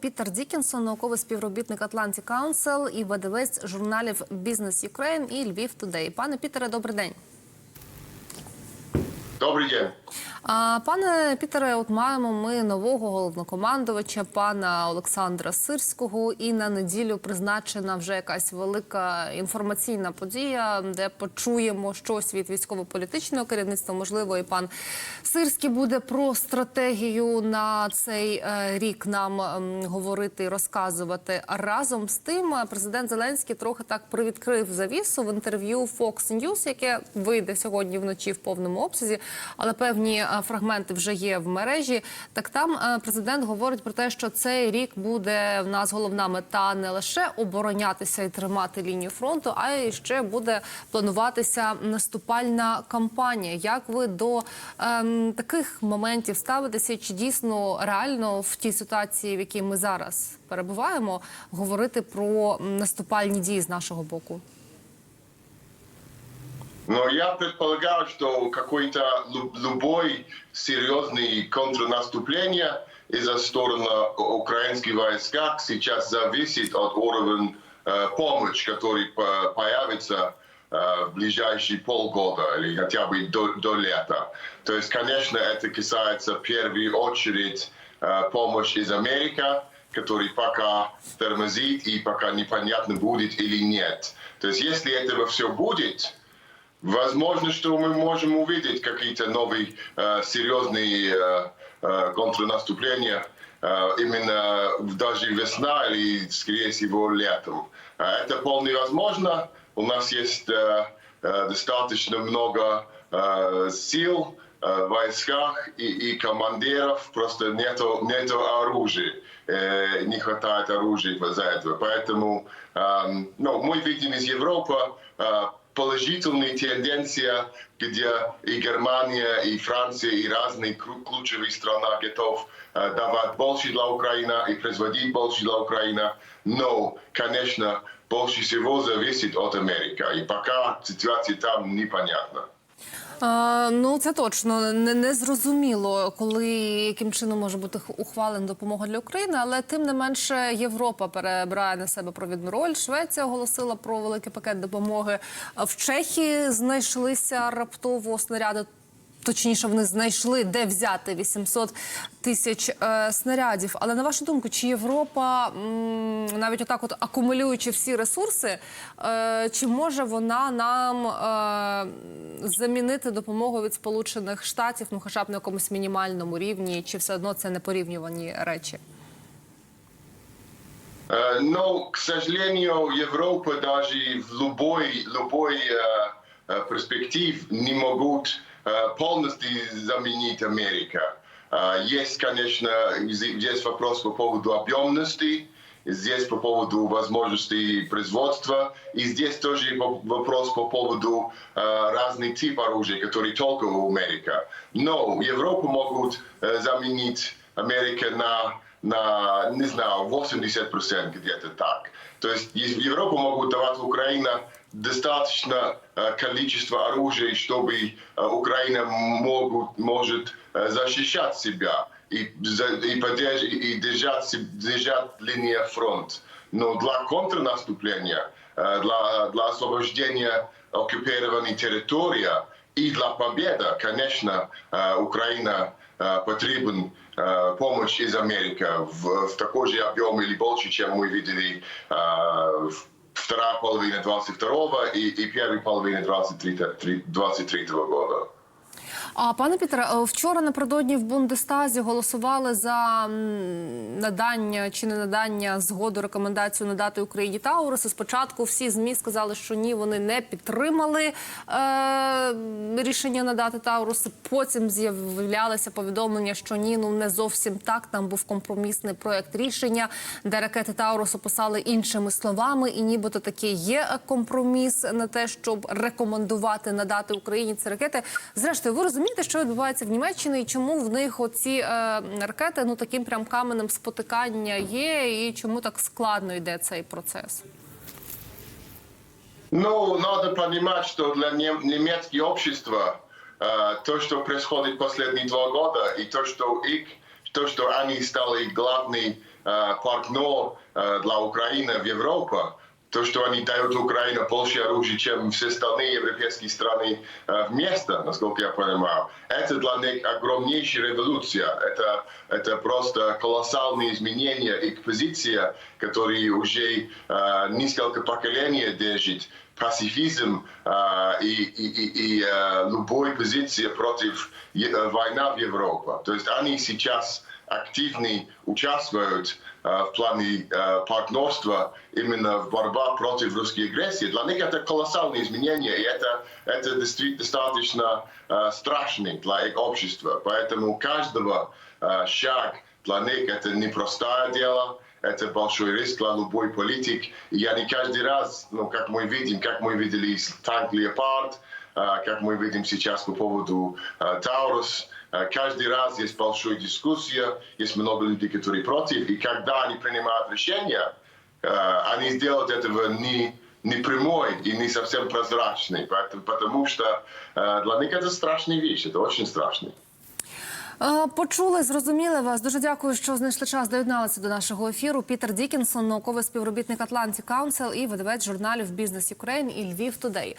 Пітер Дікінсон, науковий співробітник Atlantic Council і видавець журналів Business Ukraine і Львів Today. Пане Пітере, добрий день. Добрий день. Пане Пітере, от маємо ми нового головнокомандувача, пана Олександра Сирського. І на неділю призначена вже якась велика інформаційна подія, де почуємо щось від військово-політичного керівництва. Можливо, і пан Сирський буде про стратегію на цей е, рік нам ем, говорити і розказувати. А разом з тим, е, президент Зеленський трохи так привідкрив завісу в інтерв'ю Fox News, яке вийде сьогодні вночі в повному обсязі, але певні е, фрагменти вже є в мережі. Так там е, президент говорить про те, що цей рік буде в нас головна мета не лише оборонятися і тримати лінію фронту, а й ще буде плануватися наступальна кампанія. Як ви до ем, таких моментів ставитеся? Чи дійсно реально в тій ситуації, в якій ми зараз перебуваємо, говорити про наступальні дії з нашого боку? Но я предполагал, что какой-то лю- любой серьезный контрнаступление из-за стороны украинских войска сейчас зависит от уровня э, помощи, который по- появится э, в ближайшие полгода или хотя бы до, до лета. То есть, конечно, это касается в первую очередь э, помощи из Америки, который пока тормозит и пока непонятно будет или нет. То есть, если этого все будет, Возможно, что мы можем увидеть какие-то новые э, серьезные э, э, контрнаступления э, именно даже весна или, скорее всего, летом. Э, Это вполне возможно. У нас есть э, э, достаточно много э, сил э, в войсках и, и командиров, просто нету, нету оружия, э, не хватает оружия из-за этого. Поэтому эм, ну, мы видим из Европы э, положительные тенденции, где и Германия, и Франция, и разные кру- ключевые страны готов э, давать больше для Украины и производить больше для Украины. Но, конечно, больше всего зависит от Америки. И пока ситуация там непонятна. Е, ну це точно не, не зрозуміло, коли яким чином може бути ухвалена допомога для України, але тим не менше Європа перебирає на себе провідну роль. Швеція оголосила про великий пакет допомоги. В Чехії знайшлися раптово снаряди Точніше, вони знайшли, де взяти 800 тисяч е, снарядів. Але на вашу думку, чи Європа, м, навіть отак, от акумулюючи всі ресурси, е, чи може вона нам е, замінити допомогу від Сполучених Штатів, ну хоча б на якомусь мінімальному рівні, чи все одно це не порівнювані речі? Э, Но, к сожалению, Европа даже в любой, любой э, э, перспектив не могут э, полностью заменить Америка. Э, Есть, конечно, здесь вопрос по поводу объемности, здесь по поводу возможностей производства, и здесь тоже по- вопрос по поводу э, разных типов оружия, которые только у Америки. Но Европу могут э, заменить Америка на на, не знаю, 80% где-то так. То есть из- Европа могут давать Украине достаточно э, количество оружия, чтобы э, Украина могут, может э, защищать себя и, и, подерж- и держать, держать линию фронт. Но для контрнаступления, для, для освобождения оккупированной территории и для победы, конечно, Украина потребен помощь из Америки в, в такой же объем или больше, чем мы видели э, в вторая половина 22 и, и первая половина 23, 23 года. А пане Пітере, е, вчора напередодні в Бундестазі голосували за надання чи не надання згоду рекомендацію надати Україні Тауруси. Спочатку всі змі сказали, що ні, вони не підтримали е, рішення надати Тауруси. Потім з'являлися повідомлення, що ні, ну не зовсім так. Там був компромісний проект рішення, де ракети Таурус описали іншими словами, і нібито таки є компроміс на те, щоб рекомендувати надати Україні ці ракети. Зрештою, ви розумієте, що відбувається в Німеччині і чому в них оці е, ракети ну таким прям каменем спотикання є, і чому так складно йде цей процес? Ну, надо понимать, что для нем- немецкого общества э, то, что происходит последние два года, и то, что их, то, что они стали главной э, партнер э, для Украины в Европе. То, что они дают Украине больше оружия, чем все остальные европейские страны вместе, насколько я понимаю, это для них огромнейшая революция. Это, это просто колоссальные изменения их позиции, которые уже э, несколько поколений держат. Пацифизм э, и, и, и, и э, любой позиции против войны в Европе. То есть они сейчас активно участвуют э, в плане э, партнерства именно в борьбе против русской агрессии. Для них это колоссальные изменения, и это, это достаточно э, страшно для их общества. Поэтому каждого шаг для них это непростое дело, это большой риск для любой политик. И они каждый раз, ну, как мы видим, как мы видели танк «Леопард», как мы видим сейчас по поводу «Таурус», каждый раз есть большая дискуссия, есть много людей, которые против, и когда они принимают решения, э, они сделают этого не, не прямой и не совсем прозрачный, поэтому, потому что э, для них это страшная вещь, это очень страшно. Е, Почули, зрозуміли вас. Дуже дякую, що знайшли час, доєдналися до нашого ефіру. Пітер Дікінсон, науковий співробітник Atlantic Council і видавець журналів Бізнес Ukraine і Львів Тудей.